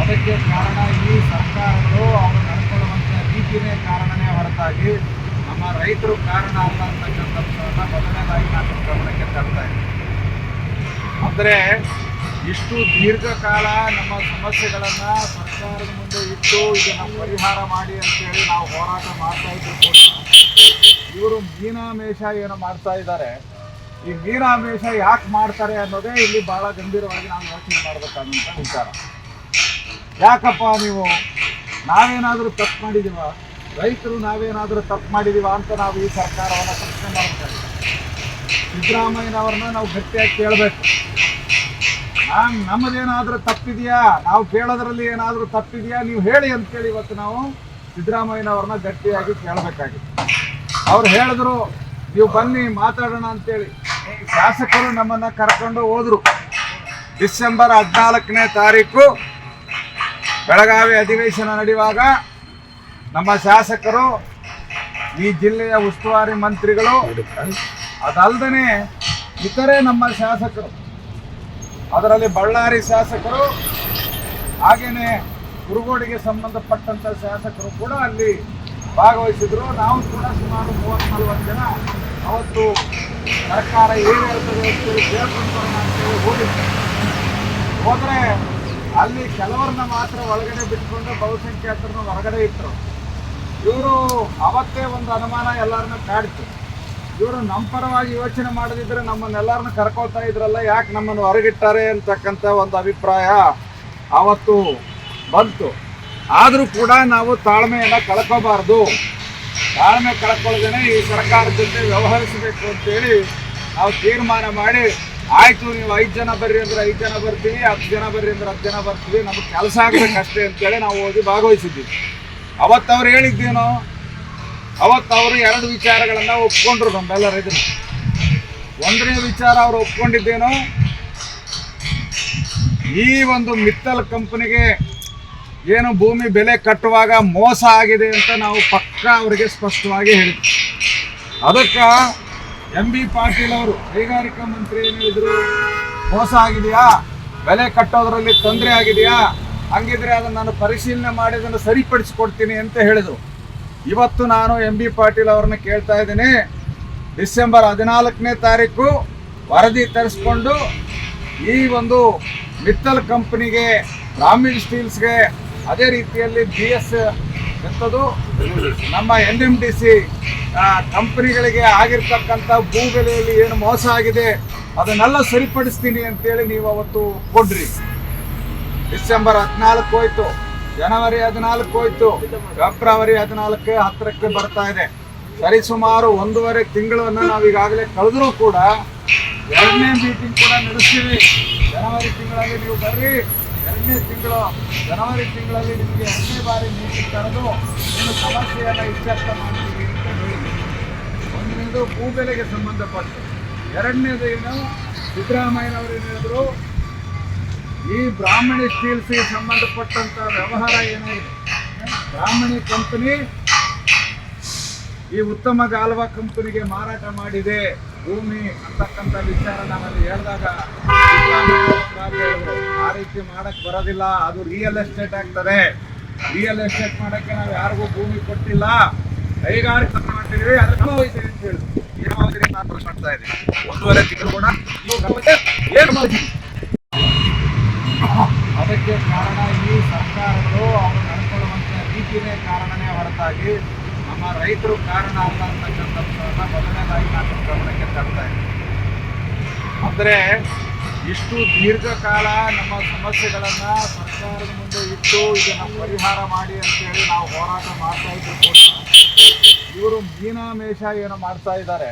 ಅದಕ್ಕೆ ಕಾರಣ ಈ ಸರ್ಕಾರಗಳು ಅವರು ನಡ್ಕೊಳ್ಳುವಂಥ ರೀತಿಯೇ ಕಾರಣನೇ ಹೊರತಾಗಿ ನಮ್ಮ ರೈತರು ಕಾರಣ ಅಲ್ಲ ಅಂತಕ್ಕಂಥ ಮೊದಲನೇದಾಗಿ ನಾನು ಗಮನಕ್ಕೆ ತರ್ತಾ ಇದ್ದೀನಿ. ಅಂದರೆ ಇಷ್ಟು ದೀರ್ಘಕಾಲ ನಮ್ಮ ಸಮಸ್ಯೆಗಳನ್ನು ಸರ್ಕಾರದ ಮುಂದೆ ಇಟ್ಟು ಇದನ್ನು ಪರಿಹಾರ ಮಾಡಿ ಅಂತೇಳಿ ನಾವು ಹೋರಾಟ ಮಾಡ್ತಾ ಇದ್ದೀವಿ ಕೂಡ ಇವರು ಮೀನಾಮೇಷ ಏನು ಮಾಡ್ತಾ ಇದ್ದಾರೆ. ಈ ಮೀನಾಮೇಷ ಯಾಕೆ ಮಾಡ್ತಾರೆ ಅನ್ನೋದೇ ಇಲ್ಲಿ ಬಹಳ ಗಂಭೀರವಾಗಿ ನಾವು ಯೋಚನೆ ಮಾಡಬೇಕಾದಂಥ ವಿಚಾರ. ಯಾಕಪ್ಪ ನೀವು? ನಾವೇನಾದರೂ ತಪ್ಪು ಮಾಡಿದೀವ ರೈತರು ನಾವೇನಾದರೂ ತಪ್ಪು ಮಾಡಿದೀವ ಅಂತ ನಾವು ಈ ಸರ್ಕಾರವನ್ನು ಪ್ರಶ್ನೆ ಮಾಡ್ತಾ ಸಿದ್ದರಾಮಯ್ಯನವ್ರನ್ನ ನಾವು ಗಟ್ಟಿಯಾಗಿ ಕೇಳಬೇಕು. ನಾನು ನಮ್ಮದೇನಾದರೂ ತಪ್ಪಿದೆಯಾ? ನಾವು ಕೇಳೋದ್ರಲ್ಲಿ ಏನಾದರೂ ತಪ್ಪಿದೆಯಾ? ನೀವು ಹೇಳಿ ಅಂತೇಳಿ ಇವತ್ತು ನಾವು ಸಿದ್ದರಾಮಯ್ಯನವ್ರನ್ನ ಗಟ್ಟಿಯಾಗಿ ಕೇಳಬೇಕಾಗಿತ್ತು. ಅವ್ರು ಹೇಳಿದ್ರು, ನೀವು ಬನ್ನಿ ಮಾತಾಡೋಣ ಅಂತೇಳಿ. ಶಾಸಕರು ನಮ್ಮನ್ನ ಕರ್ಕೊಂಡು ಹೋದ್ರು. ಡಿಸೆಂಬರ್ ಹದಿನಾಲ್ಕನೇ ತಾರೀಕು ಬೆಳಗಾವಿ ಅಧಿವೇಶನ ನಡೆಯುವಾಗ ನಮ್ಮ ಶಾಸಕರು, ಈ ಜಿಲ್ಲೆಯ ಉಸ್ತುವಾರಿ ಮಂತ್ರಿಗಳು ಅದಲ್ಲದೆ ಇತರೆ ನಮ್ಮ ಶಾಸಕರು, ಅದರಲ್ಲಿ ಬಳ್ಳಾರಿ ಶಾಸಕರು ಹಾಗೆಯೇ ಕುರುಗೋಡಿಗೆ ಸಂಬಂಧಪಟ್ಟಂತ ಶಾಸಕರು ಕೂಡ ಅಲ್ಲಿ ಭಾಗವಹಿಸಿದ್ರು. ನಾವು ಕೂಡ ಸುಮಾರು ಮೂವತ್ತ್ ನಲ್ವತ್ತು ಜನ ಅವತ್ತು ಸರ್ಕಾರ ಏನು ಹೇಳ್ತದೆ ಅಂತೇಳಿ ಕೇಳ್ಕೊಂಡು ಹೋಗಿದ್ದೆ ಹೋದ್ರೆ ಅಲ್ಲಿ ಕೆಲವರನ್ನ ಮಾತ್ರ ಒಳಗಡೆ ಬಿಟ್ಕೊಂಡು ಬಹುಸಂಖ್ಯಾತರನ್ನ ಹೊರಗಡೆ ಇಟ್ಟರು ಇವರು ಅವತ್ತೇ ಒಂದು ಅನುಮಾನ ಎಲ್ಲರನ್ನ ಕಾಡ್ತು ಇವರು ನಮ್ಮ ಪರವಾಗಿ ಯೋಚನೆ ಮಾಡದಿದ್ರೆ ನಮ್ಮನ್ನೆಲ್ಲರನ್ನ ಕರ್ಕೊಳ್ತಾ ಇದ್ರಲ್ಲ, ಯಾಕೆ ನಮ್ಮನ್ನು ಹೊರಗಿಟ್ಟಾರೆ ಅಂತಕ್ಕಂಥ ಒಂದು ಅಭಿಪ್ರಾಯ ಆವತ್ತು ಬಂತು. ಆದರೂ ಕೂಡ ನಾವು ತಾಳ್ಮೆಯನ್ನು ಕಳ್ಕೋಬಾರ್ದು. ತಾಳ್ಮೆ ಕಳ್ಕೊಳ್ಳದೇನೆ ಈ ಸರ್ಕಾರದ ಜೊತೆ ವ್ಯವಹರಿಸಬೇಕು ಅಂತೇಳಿ ನಾವು ತೀರ್ಮಾನ ಮಾಡಿ ಆಯ್ತು, ನೀವು ಐದು ಜನ ಬರ್ರಿ ಅಂದ್ರೆ ಐದು ಜನ ಬರ್ತೀವಿ, ಹತ್ತು ಜನ ಬರ್ರಿ ಅಂದ್ರೆ ಹತ್ತು ಜನ ಬರ್ತೀವಿ, ನಮ್ಗೆ ಕೆಲಸ ಆಗ್ಬೇಕಷ್ಟೇ ಅಂತೇಳಿ ನಾವು ಹೋಗಿ ಭಾಗವಹಿಸಿದ್ವಿ ಅವತ್ತು ಅವ್ರು ಹೇಳಿದ್ದೇನೋ ಅವರು ಎರಡು ವಿಚಾರಗಳನ್ನ ಒಪ್ಕೊಂಡ್ರು ನಮ್ಮೆಲ್ಲ ರೈತರು ಒಂದನೇ ವಿಚಾರ ಅವರು ಒಪ್ಕೊಂಡಿದ್ದೇನು, ಈ ಒಂದು ಮಿತ್ತಲ್ ಕಂಪನಿಗೆ ಏನು ಭೂಮಿ ಬೆಲೆ ಕಟ್ಟುವಾಗ ಮೋಸ ಆಗಿದೆ ಅಂತ ನಾವು ಪಕ್ಕ ಅವರಿಗೆ ಸ್ಪಷ್ಟವಾಗಿ ಹೇಳಿದ್ವಿ. ಅದಕ್ಕೆ ಎಂ ಬಿ ಪಾಟೀಲ್ ಅವರು ಕೈಗಾರಿಕಾ ಮಂತ್ರಿ ಏನು ಹೇಳಿದ್ರು? ಮೋಸ ಆಗಿದೆಯಾ? ಬೆಲೆ ಕಟ್ಟೋದ್ರಲ್ಲಿ ತೊಂದರೆ ಆಗಿದೆಯಾ? ಹಂಗಿದ್ರೆ ಅದನ್ನು ನಾನು ಪರಿಶೀಲನೆ ಮಾಡಿ ಅದನ್ನು ಸರಿಪಡಿಸಿಕೊಡ್ತೀನಿ ಅಂತ ಹೇಳಿದರು. ಇವತ್ತು ನಾನು ಎಂ ಬಿ ಪಾಟೀಲ್ ಅವ್ರನ್ನ ಕೇಳ್ತಾ ಇದ್ದೀನಿ. ಡಿಸೆಂಬರ್ ಹದಿನಾಲ್ಕನೇ ತಾರೀಕು ವರದಿ ತರಿಸ್ಕೊಂಡು ಈ ಒಂದು ಮಿತ್ತಲ್ ಕಂಪನಿಗೆ ಬ್ರಾಹ್ಮಿನ್ ಸ್ಟೀಲ್ಸ್ಗೆ ಅದೇ ರೀತಿಯಲ್ಲಿ ಬಿ ಎಸ್ ಎಂಥದ್ದು ನಮ್ಮ ಎನ್ ಎಂ ಡಿ ಸಿ ಕಂಪನಿಗಳಿಗೆ ಆಗಿರ್ತಕ್ಕಂಥ ಭೂ ಬೆಲೆಯಲ್ಲಿ ಏನು ಮೋಸ ಆಗಿದೆ, ಅದನ್ನೆಲ್ಲ ಸರಿಪಡಿಸ್ತೀನಿ ಅಂತೇಳಿ ನೀವು ಅವತ್ತು ಕೊಡ್ರಿ. ಡಿಸೆಂಬರ್ ಹದಿನಾಲ್ಕು ಹೋಯ್ತು, ಜನವರಿ ಹದಿನಾಲ್ಕು ಹೋಯ್ತು, ಫೆಬ್ರವರಿ ಹದಿನಾಲ್ಕು ಹತ್ತಿರಕ್ಕೆ ಬರ್ತಾ ಇದೆ. ಸರಿಸುಮಾರು ಒಂದೂವರೆ ತಿಂಗಳನ್ನು ನಾವು ಈಗಾಗಲೇ ಕಳೆದ್ರೂ ಕೂಡ ಎರಡನೇ ಮೀಟಿಂಗ್ ಕೂಡ ನಡೆಸ್ತೀವಿ. ಜನವರಿ ತಿಂಗಳಲ್ಲಿ ನೀವು ಬರ್ರಿ, ಎರಡನೇ ತಿಂಗಳು ಜನವರಿ ತಿಂಗಳಲ್ಲಿ ನಿಮಗೆ ಎರಡನೇ ಬಾರಿ ಮೀಟಿಂಗ್ ಕರೆದು ಏನು ಸಮಸ್ಯೆಯನ್ನು ಇತ್ಯರ್ಥ ಮಾಡ್ತೀವಿ ಒಂದನೇದು ಭೂ ಬೆಲೆಗೆ ಸಂಬಂಧಪಟ್ಟು ಏನು? ಸಿದ್ದರಾಮಯ್ಯನವರು ಏನು ಹೇಳಿದ್ರು? ಈ ಬ್ರಾಹ್ಮಣಿ ಸ್ಟೀಲ್ಸ್ಗೆ ಸಂಬಂಧಪಟ್ಟಂಥ ವ್ಯವಹಾರ ಏನಾಗಿದೆ ಬ್ರಾಹ್ಮಣಿ ಕಂಪನಿ ಈ ಉತ್ತಮ ಗಾಲ್ವಾ ಕಂಪನಿಗೆ ಮಾರಾಟ ಮಾಡಿದೆ. ಭೂಮಿ ಅಂತಕ್ಕಂಥ ವಿಚಾರ ನಾವಲ್ಲಿ ಹೇಳಿದಾಗ ಒಂದು ಆ ರೀತಿ ಮಾಡಕ್ ಬರೋದಿಲ್ಲ. ಅದು ರಿಯಲ್ ಎಸ್ಟೇಟ್ ಆಗ್ತದೆ. ರಿಯಲ್ ಎಸ್ಟೇಟ್ ಮಾಡಕ್ಕೆ ನಾವು ಯಾರಿಗೂ ಭೂಮಿ ಕೊಟ್ಟಿಲ್ಲ. ಕೈಗಾರಿಕೆ ಅಂತ ಮಾಡಿದ್ದೀವಿ ಅದಕ್ಕೆ ಕಾರಣ ಈ ಸರ್ಕಾರಗಳು ಅವರು ನಡ್ಕೊಳ್ಳುವಂಥ ರೀತಿಯೇ ಕಾರಣನೇ ಹೊರತಾಗಿ ನಮ್ಮ ರೈತರು ಕಾರಣ ಅಲ್ಲ ಅಂತಕ್ಕಂಥ ವಿಷಯವನ್ನು ಮೊದಲನೇದಾಗಿ ನಾನು ಗಮನಕ್ಕೆ ತರ್ತಾ ಇದ್ದೀನಿ. ಅಂದ್ರೆ ಇಷ್ಟು ದೀರ್ಘಕಾಲ ನಮ್ಮ ಸಮಸ್ಯೆಗಳನ್ನ ಸರ್ಕಾರದ ಮುಂದೆ ಇಟ್ಟು ಇದನ್ನ ಪರಿಹಾರ ಮಾಡಿ ಅಂತೇಳಿ ನಾವು ಹೋರಾಟ ಮಾಡ್ತಾ ಇದ್ರು ಕೂಡ ಇವರು ಮೀನಾಮೇಷ ಏನು ಮಾಡ್ತಾ ಇದ್ದಾರೆ.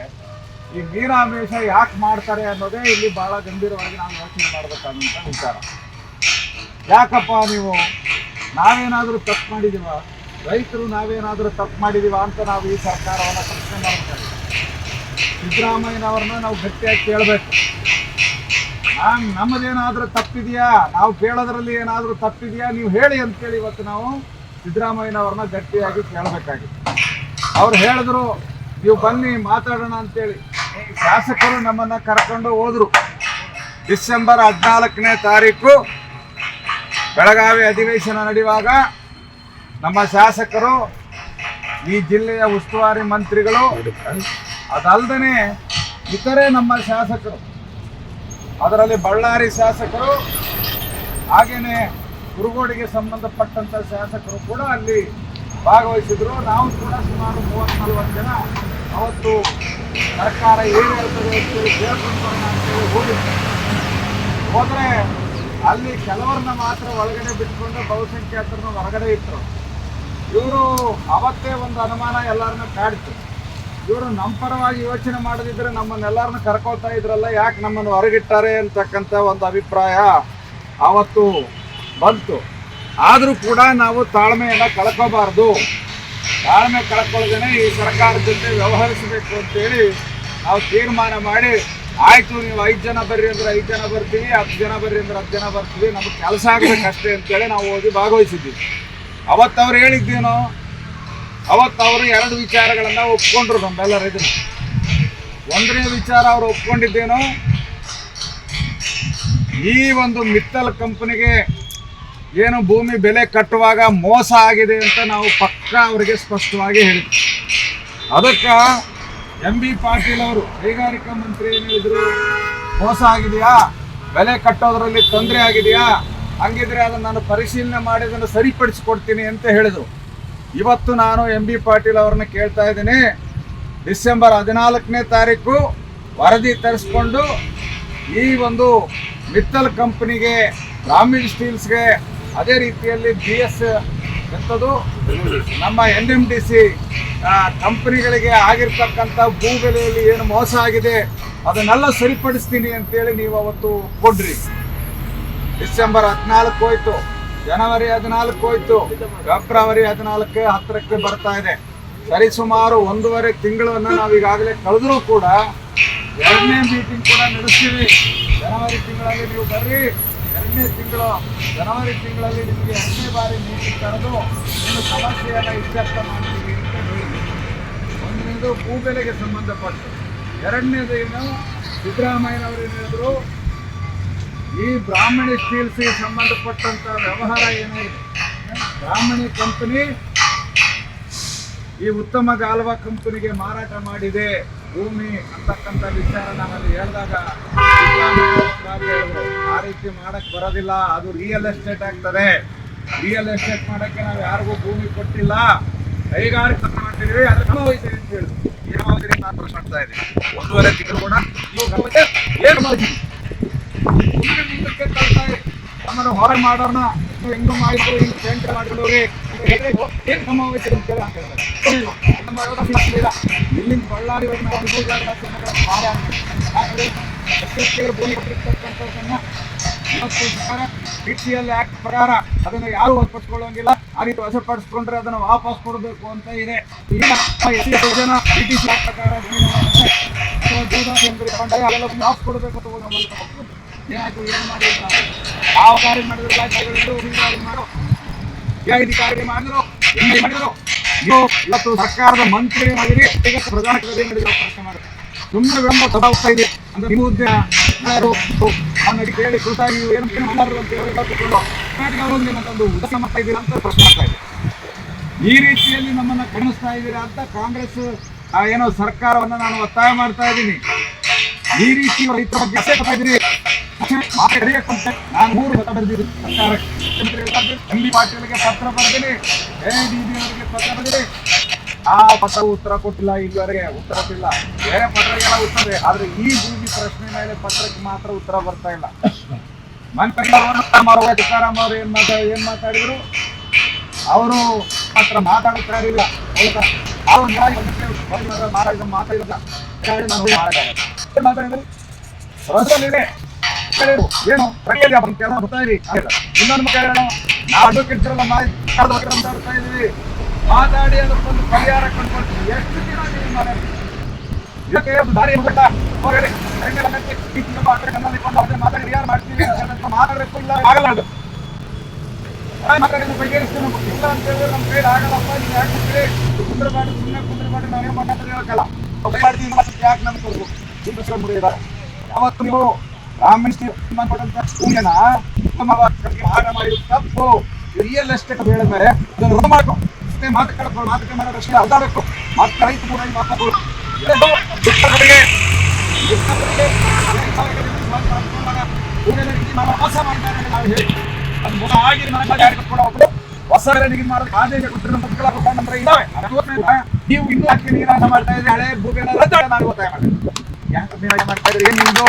ಈ ಮೀನಾಮೇಷ ಯಾಕೆ ಮಾಡ್ತಾರೆ ಅನ್ನೋದೇ ಇಲ್ಲಿ ಬಹಳ ಗಂಭೀರವಾಗಿ ನಾವು ಯೋಚನೆ ಮಾಡಬೇಕಾದಂಥ ವಿಚಾರ. ಯಾಕಪ್ಪ ನೀವು ನಾವೇನಾದರೂ ತಪ್ಪು ಮಾಡಿದೀವ? ರೈತರು ನಾವೇನಾದರೂ ತಪ್ಪು ಮಾಡಿದೀವ ಅಂತ ನಾವು ಈ ಸರ್ಕಾರವನ್ನು ಪ್ರಶ್ನೆ ಮಾಡ್ತಾರೆ ಸಿದ್ದರಾಮಯ್ಯನವ್ರನ್ನ ನಾವು ಗಟ್ಟಿಯಾಗಿ ಕೇಳಬೇಕು. ನಾನು ನಮ್ಮದೇನಾದರೂ ತಪ್ಪಿದೆಯಾ? ನಾವು ಕೇಳೋದ್ರಲ್ಲಿ ಏನಾದರೂ ತಪ್ಪಿದೆಯಾ? ನೀವು ಹೇಳಿ ಅಂತೇಳಿ ಇವತ್ತು ನಾವು ಸಿದ್ದರಾಮಯ್ಯನವ್ರನ್ನ ಗಟ್ಟಿಯಾಗಿ ಕೇಳಬೇಕಾಗಿತ್ತು. ಅವ್ರು ಹೇಳಿದ್ರು, ನೀವು ಬನ್ನಿ, ಮಾತಾಡೋಣ ಅಂತೇಳಿ. ಶಾಸಕರು ನಮ್ಮನ್ನು ಕರ್ಕೊಂಡು ಹೋದರು. ಡಿಸೆಂಬರ್ ಹದಿನಾಲ್ಕನೇ ತಾರೀಕು, ಬೆಳಗಾವಿ ಅಧಿವೇಶನ ನಡೆಯುವಾಗ ನಮ್ಮ ಶಾಸಕರು, ಈ ಜಿಲ್ಲೆಯ ಉಸ್ತುವಾರಿ ಮಂತ್ರಿಗಳು ಅದಲ್ಲದೆ ಇತರೆ ನಮ್ಮ ಶಾಸಕರು, ಅದರಲ್ಲಿ ಬಳ್ಳಾರಿ ಶಾಸಕರು ಹಾಗೆಯೇ ಕುರುಗೋಡಿಗೆ ಸಂಬಂಧಪಟ್ಟಂಥ ಶಾಸಕರು ಕೂಡ ಅಲ್ಲಿ ಭಾಗವಹಿಸಿದ್ರು. ನಾವು ಕೂಡ ಸುಮಾರು ಮೂವತ್ತ್ ನಲ್ವತ್ತು ಜನ ಅವತ್ತು ಸರ್ಕಾರ ಏನು ಹೇಳ್ತದೆ ಅಂತೇಳಿ ಕೇಳ್ಕೊಂಡು ಅಂತೇಳಿ ಹೋಗಿ ಹೋದ್ರೆ ಅಲ್ಲಿ ಕೆಲವರನ್ನ ಮಾತ್ರ ಒಳಗಡೆ ಬಿಟ್ಕೊಂಡು ಬಹುಸಂಖ್ಯಾತರನ್ನ ಹೊರಗಡೆ ಇಟ್ಟರು ಇವರು ಅವತ್ತೇ ಒಂದು ಅನುಮಾನ ಎಲ್ಲರನ್ನ ಕಾಡ್ತು. ಇವರು ನಮ್ಮ ಪರವಾಗಿ ಯೋಚನೆ ಮಾಡದಿದ್ರೆ ನಮ್ಮನ್ನೆಲ್ಲರನ್ನ ಕರ್ಕೋತಾ ಇದ್ರಲ್ಲ, ಯಾಕೆ ನಮ್ಮನ್ನು ಹೊರಗಿಟ್ಟಾರೆ ಅಂತಕ್ಕಂಥ ಒಂದು ಅಭಿಪ್ರಾಯ ಆವತ್ತು ಬಂತು. ಆದರೂ ಕೂಡ ನಾವು ತಾಳ್ಮೆಯನ್ನು ಕಳ್ಕೋಬಾರ್ದು. ತಾಳ್ಮೆ ಕಳ್ಕೊಳ್ಳದೇನೆ ಈ ಸರ್ಕಾರದ ಜೊತೆ ವ್ಯವಹರಿಸಬೇಕು ಅಂತೇಳಿ ನಾವು ತೀರ್ಮಾನ ಮಾಡಿ, ಆಯ್ತು, ನೀವು ಐದು ಜನ ಬರ್ರಿ ಅಂದ್ರೆ ಐದು ಜನ ಬರ್ತೀವಿ, ಹತ್ತು ಜನ ಬರ್ರಿ ಅಂದ್ರೆ ಹತ್ತು ಜನ ಬರ್ತೀವಿ, ನಮಗೆ ಕೆಲಸ ಆಗ್ಬೇಕಷ್ಟೇ ಅಂತೇಳಿ ನಾವು ಹೋಗಿ ಭಾಗವಹಿಸಿದ್ವಿ. ಅವತ್ತು ಅವ್ರು ಹೇಳಿದ್ದೇನೋ ಅವತ್ತು ಅವರು ಎರಡು ವಿಚಾರಗಳನ್ನ ಒಪ್ಕೊಂಡ್ರು ನಮ್ಮೆಲ್ಲರ ಇದ್ರು ಒಂದನೇ ವಿಚಾರ ಅವರು ಒಪ್ಕೊಂಡಿದ್ದೇನೋ, ಈ ಒಂದು ಮಿತ್ತಲ್ ಕಂಪನಿಗೆ ಏನು ಭೂಮಿ ಬೆಲೆ ಕಟ್ಟುವಾಗ ಮೋಸ ಆಗಿದೆ ಅಂತ ನಾವು ಪಕ್ಕ ಅವರಿಗೆ ಸ್ಪಷ್ಟವಾಗಿ ಹೇಳಿದ್ವಿ. ಅದಕ್ಕೆ ಎಂ ಬಿ ಪಾಟೀಲ್ ಅವರು ಕೈಗಾರಿಕಾ ಮಂತ್ರಿ ಏನು ಹೇಳಿದ್ರು? ಮೋಸ ಆಗಿದೆಯಾ? ಬೆಲೆ ಕಟ್ಟೋದ್ರಲ್ಲಿ ತೊಂದರೆ ಆಗಿದೆಯಾ? ಹಂಗಿದ್ರೆ ಅದನ್ನು ನಾನು ಪರಿಶೀಲನೆ ಮಾಡಿ ಅದನ್ನು ಸರಿಪಡಿಸಿಕೊಡ್ತೀನಿ ಅಂತ ಹೇಳಿದರು. ಇವತ್ತು ನಾನು ಎಂ ಬಿ ಪಾಟೀಲ್ ಅವ್ರನ್ನ ಕೇಳ್ತಾ ಇದ್ದೀನಿ. ಡಿಸೆಂಬರ್ ಹದಿನಾಲ್ಕನೇ ತಾರೀಕು ವರದಿ ತರಿಸ್ಕೊಂಡು ಈ ಒಂದು ಮಿತ್ತಲ್ ಕಂಪ್ನಿಗೆ ರಾಮಿಲ್ ಸ್ಟೀಲ್ಸ್ಗೆ ಅದೇ ರೀತಿಯಲ್ಲಿ ಬಿ ಎಸ್ ಎಂಥದ್ದು ನಮ್ಮ ಎನ್ ಎಂ ಡಿ ಸಿ ಕಂಪನಿಗಳಿಗೆ ಆಗಿರ್ತಕ್ಕಂಥ ಭೂ ಬೆಲೆಯಲ್ಲಿ ಏನು ಮೋಸ ಆಗಿದೆ ಅದನ್ನೆಲ್ಲ ಸರಿಪಡಿಸ್ತೀನಿ ಅಂತೇಳಿ ನೀವು ಅವತ್ತು ಕೊಡ್ರಿ. ಡಿಸೆಂಬರ್ ಹದಿನಾಲ್ಕು ಹೋಯ್ತು, ಜನವರಿ ಹದಿನಾಲ್ಕು ಹೋಯ್ತು, ಫೆಬ್ರವರಿ ಹದಿನಾಲ್ಕು ಹತ್ತಿರಕ್ಕೆ ಬರ್ತಾ ಇದೆ. ಸರಿಸುಮಾರು ಒಂದೂವರೆ ತಿಂಗಳನ್ನು ನಾವು ಈಗಾಗಲೇ ಕಳೆದ್ರೂ ಕೂಡ ಎರಡನೇ ಮೀಟಿಂಗ್ ಕೂಡ ನಡೆಸ್ತೀವಿ. ಜನವರಿ ತಿಂಗಳಲ್ಲಿ ನೀವು ಬರ್ರಿ. ಎರಡನೇ ತಿಂಗಳು, ಜನವರಿ ತಿಂಗಳಲ್ಲಿ ನಿಮಗೆ ಎರಡನೇ ಬಾರಿ ನೀರು ಕರೆದು ಒಂದು ಸಮಸ್ಯೆಯನ್ನು ಇತ್ಯರ್ಥ ಮಾಡ್ತೀವಿ ಅಂತ ಹೇಳಿ ಒಂದನೇದು ಭೂ ಬೆಲೆಗೆ ಸಂಬಂಧಪಟ್ಟು. ಎರಡನೇದು ಏನು? ಸಿದ್ದರಾಮಯ್ಯನವರು ಏನು ಹೇಳಿದ್ರು? ಈ ಬ್ರಾಹ್ಮಣಿ ಸ್ಟೀಲ್ಸ್ಗೆ ಸಂಬಂಧಪಟ್ಟಂಥ ವ್ಯವಹಾರ ಏನಿದೆ ಬ್ರಾಹ್ಮಣಿ ಕಂಪನಿ ಈ ಉತ್ತಮ ಗಾಲ್ವಾ ಕಂಪನಿಗೆ ಮಾರಾಟ ಮಾಡಿದೆ. ಭೂಮಿ ಅಂತಕ್ಕಂಥ ವಿಚಾರ ನಾವಲ್ಲಿ ಹೇಳಿದಾಗ ಆ ರೀತಿ ಮಾಡಕ್ ಬರೋದಿಲ್ಲ. ಅದು ರಿಯಲ್ ಎಸ್ಟೇಟ್ ಆಗ್ತದೆ. ರಿಯಲ್ ಎಸ್ಟೇಟ್ ಮಾಡಕ್ಕೆ ನಾವು ಯಾರಿಗೂ ಭೂಮಿ ಕೊಟ್ಟಿಲ್ಲ. ಕೈಗಾರಿಕೆ ಮಾಡ್ತಿದ್ದೀವಿ ಅದಕ್ಕೆ ವಹಿಸಿದೆ ಅಂತ ಹೇಳಿದ್ರು ಯಾವ ರೀತಿ ನಾನು ಮಾಡ್ತಾ ಇದ್ದೀನಿ ಒಂದೂವರೆ ತಿಂಗಳು ಕೂಡ ಗಮನಿಸಿ, ಏನು ಮುಂದಕ್ಕೆ ತರ್ತಾ. ನಮ್ಮನ್ನು ಹೊರಗೆ ಮಾಡೋಣ ಹೆಂಗ ಮಾಡಿದ್ರು ಹಿಂಗ್ ಪೇಂಟ್ ಮಾಡಿದ್ರು ಬಳ್ಳಾರಿ ಆಕ್ಟ್ ಪ್ರಕಾರ ಅದನ್ನು ಯಾರು ವಶಪಡಿಸ್ಕೊಳ್ಳೋಂಗಿಲ್ಲ ಆ ರೀತಿ ವಶಪಡಿಸ್ಕೊಂಡ್ರೆ ಅದನ್ನು ವಾಪಸ್ ಕೊಡಬೇಕು ಅಂತ ಇದೆ ಈಗ ಎಷ್ಟು ಜನ ಬ್ರಿಟಿಷ್ ಆಕ್ಟ್ ಪ್ರಕಾರ ವಾಪಸ್ ಕೊಡಬೇಕು ಅಂತ ಏನಾಯ್ತು ಏನು ಮಾಡಿ ಅಂತ. ಯಾವ ಕಾರ್ಯ ಮಾಡಿದ್ರು ಮಾಡೋ ನೀವು ಇವತ್ತು ಸರ್ಕಾರದ ಮಂತ್ರಿ ಮಾಡಿರಿ ಪ್ರಧಾನ ತುಂಬಾ ವಿಳಂಬ ಸದಾಗ್ತಾ ಇದೆ ಅಂದ್ರೆ ಯಾರು? ಅವನಿಗೆ ಕೇಳಿ ಕೃತ ನೀವು ಏನು ಮಾಡಾರು ಅಂತ ಹೇಳಿ ಮಾಡ್ತಾ ಅಂತ ಪ್ರಶ್ನೆ ಮಾಡ್ತಾ ಇದೆ ಈ ರೀತಿಯಲ್ಲಿ ನಮ್ಮನ್ನ ಕಣಿಸ್ತಾ ಇದ್ದೀರಾ ಅಂತ ಕಾಂಗ್ರೆಸ್ ಏನೋ ಸರ್ಕಾರವನ್ನ ನಾನು ಒತ್ತಾಯ ಮಾಡ್ತಾ ಇದ್ದೀನಿ. ಈ ರೀತಿ ರೈತರ ಬಗ್ಗೆ ಇದ್ದೀರಿ. ನಾನು ಮೂರು ಮತ ಸರ್ಕಾರಕ್ಕೆ. ಎಂ ಬಿ ಪಾಟೀಲ್ಗೆ ಪತ್ರ ಬರ್ತೀನಿ ಎ ಡಿ ಅವರಿಗೆ ಪತ್ರ ಬರ್ತೀನಿ ಆ ಪತ್ರ ಉತ್ತರ ಕೊಟ್ಟಿಲ್ಲ ಇಲ್ಲಿವರೆಗೆ ಉತ್ತರ ಕೊಟ್ಟಿಲ್ಲ. ಬೇರೆ ಪತ್ರಗೆಲ್ಲ ಉತ್ತರ. ಆದ್ರೆ ಈ ಭೂಮಿ ಪ್ರಶ್ನೆ ಮೇಲೆ ಪತ್ರಕ್ಕೆ ಮಾತ್ರ ಉತ್ತರ ಬರ್ತಾ ಇಲ್ಲ. ಮಂತ್ರಿ ತುಕಾರಾಮ್ ಅವರು ಏನ್ ಮಾತಾ, ಏನ್ ಮಾತಾಡಿದ್ರು? ಅವರು ಮಾತ್ರ ಮಾತಾಡ್ತಾ ಇರಲಿಲ್ಲ. ಅವ್ರು ಮಾತಾಡಿದ ಮಾತಾಡಿಲ್ಲ. ಮಾತಾಡಿದ್ರು ಕೇಳಿದ್ರು, ಏನು ಪ್ರಕ್ರಿಯೆ ಬಂದು ಕೆಲಸ ಬರ್ತಾ ಇರಿ. ಇನ್ನೊಂದು ಹೇಳೋಣ. ನಾವು ಅಡ್ವೊಕೇಟ್ ಮಾತಾಡ್ತಾ ಇದೀವಿ ಮಾತಾಡಿ ಅದಕ್ಕೊಂದು ಪರಿಹಾರ ಕಂಡುಕೊಳ್ತೀವಿ. ಎಷ್ಟು ದಿನ ನೀವು ಮಾತಾಡ್ತೀವಿ ಇದಕ್ಕೆ ಒಂದು ದಾರಿ ಹೆಂಗೆಲ್ಲ ಕೊಂಡು ಮಾತಾಡಿ ಮಾಡ್ತೀವಿ? ಮಾತಾಡಬೇಕು ಇಲ್ಲ. ಆಗಲ್ಲ ಅದು ಇಲ್ಲ ಅಂತ ಹೇಳಿದ್ರೆ ನಮ್ಮ ಆಗಲ್ಲಪ್ಪ. ನೀವು ಯಾಕೆ ಬಿಟ್ರಿ ಕುಂದ್ರ ಮಾಡಿ ಸುಮ್ಮನೆ ಕುಂದ್ರ ಮಾಡಿ ನಾವೇನು ಮಾತಾಡ್ತಾರೆ ಹೇಳಕ್ಕಲ್ಲ ಯಾಕೆ ನಮ್ಗೆ ಯಾವತ್ತು ನೀವು ರಾಮನಿಷ್ಠೆ ಸಂಬಂಧಪಟ್ಟಂತ ಭೂಮಿಯನ್ನ ಉತ್ತಮವಾಗಿ ಮಾರಾಟ ಮಾಡಿದ್ದು ತಪ್ಪು ರಿಯಲ್ ಎಸ್ಟೇಟ್ ಹೇಳಿದ್ರೆ ಅದನ್ನು ರದ್ದು ಮಾಡ್ಕೊ. ಮತ್ತೆ ಮಾತು ಕಳ್ಕೊಂಡು ಮಾತುಕತೆ ಮಾಡೋದಷ್ಟೇ ಅದಾಗಬೇಕು ಮತ್ತೆ ರೈತ ಕೂಡ ನಾವು ಮೋಸ ನಾವು ಹೇಳಿ. ಅದು ಮೋಸ ಆಗಿ ನಮ್ಮ ಜಾರಿಗೆ ಕೂಡ ಹೊಸ ನೀರು ಮಾಡೋದು ಆದೇಶ ಕೊಟ್ಟಿರೋ ಮಕ್ಕಳ ಅದು ಗೊತ್ತಿಲ್ಲ. ನೀವು ಇನ್ನೂ ನೀರಾಟ ಮಾಡ್ತಾ ಇದ್ರೆ ಹಳೆ ಭೂಮಿಯನ್ನು ನಾನು ಒತ್ತಾಯ ಯಾಕೆ ನೀವು ಮಾಡ್ತಾ ಇದ್ರೆ ಏನು ನಿಮ್ದು?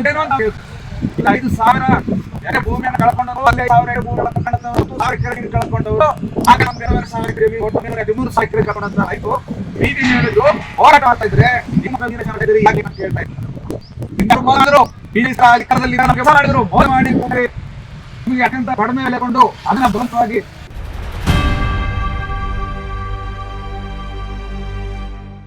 ಇದೇನೋ ಅಂತ ಐದು ಸಾವಿರ ಭೂಮಿಯನ್ನು ಕಳ್ಕೊಂಡವರು ಅಲ್ಲಿ ಸಾವಿರ ಭೂಮಿ ಕಳ್ಕೊಂಡವರು ಸಾವಿರ ಎಕರೆ ನೀರು ಕಳ್ಕೊಂಡವರು. ಆಗ ಎರಡೂವರೆ ಸಾವಿರ ಎಕರೆ ಒಟ್ಟು ನೀರು ಹದಿಮೂರು ಆಯ್ತು. ಬೀದಿ ನೀರಿದ್ದು ಹೋರಾಟ ಮಾಡ್ತಾ ಇದ್ರೆ ನಿಮ್ಮ ನೀರು ಇದ್ರೆ ಯಾಕೆ ಅಂತ ಹೇಳ್ತಾ ಇದ್ದೀನಿ ಇನ್ನು ಮಾಡಿದ್ರು ಅಧಿಕಾರದಲ್ಲಿ ನಮಗೆ ಮಾಡಿದ್ರು. ಮಾಡಿ ನಿಮಗೆ ಅತ್ಯಂತ ಕಡಿಮೆ ಬೆಲೆ ಕೊಂಡು ಅದನ್ನ ಬಲವಂತವಾಗಿ